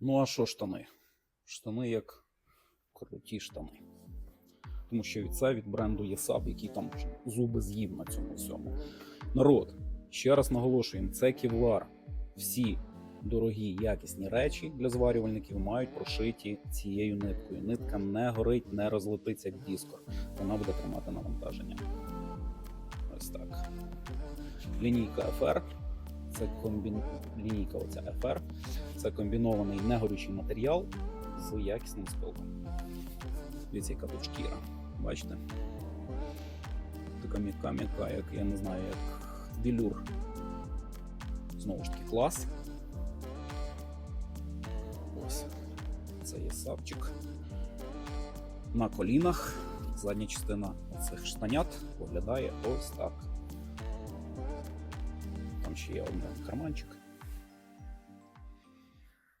Ну, а що штани? Штани як круті штани. Тому що від це від бренду ЄСАП, який там зуби з'їв на цьому всьому. Народ, ще раз наголошуємо, це кевлар. Всі дорогі якісні речі для зварювальників мають прошиті цією ниткою. Нитка не горить, не розлетиться як дискор. Вона буде тримати навантаження. Ось так. Лінійка FR. Це комбін... лінійка оця FR. Це комбінований негорючий матеріал з якісним спилком. Дивіться, яка тут шкіра. Бачите? Така м'яка м'яка, як я не знаю, як білюр. Знову ж таки, клас. Ось. Це є сапчик. На колінах. Задня частина цих штанят виглядає ось так. Там ще є один карманчик.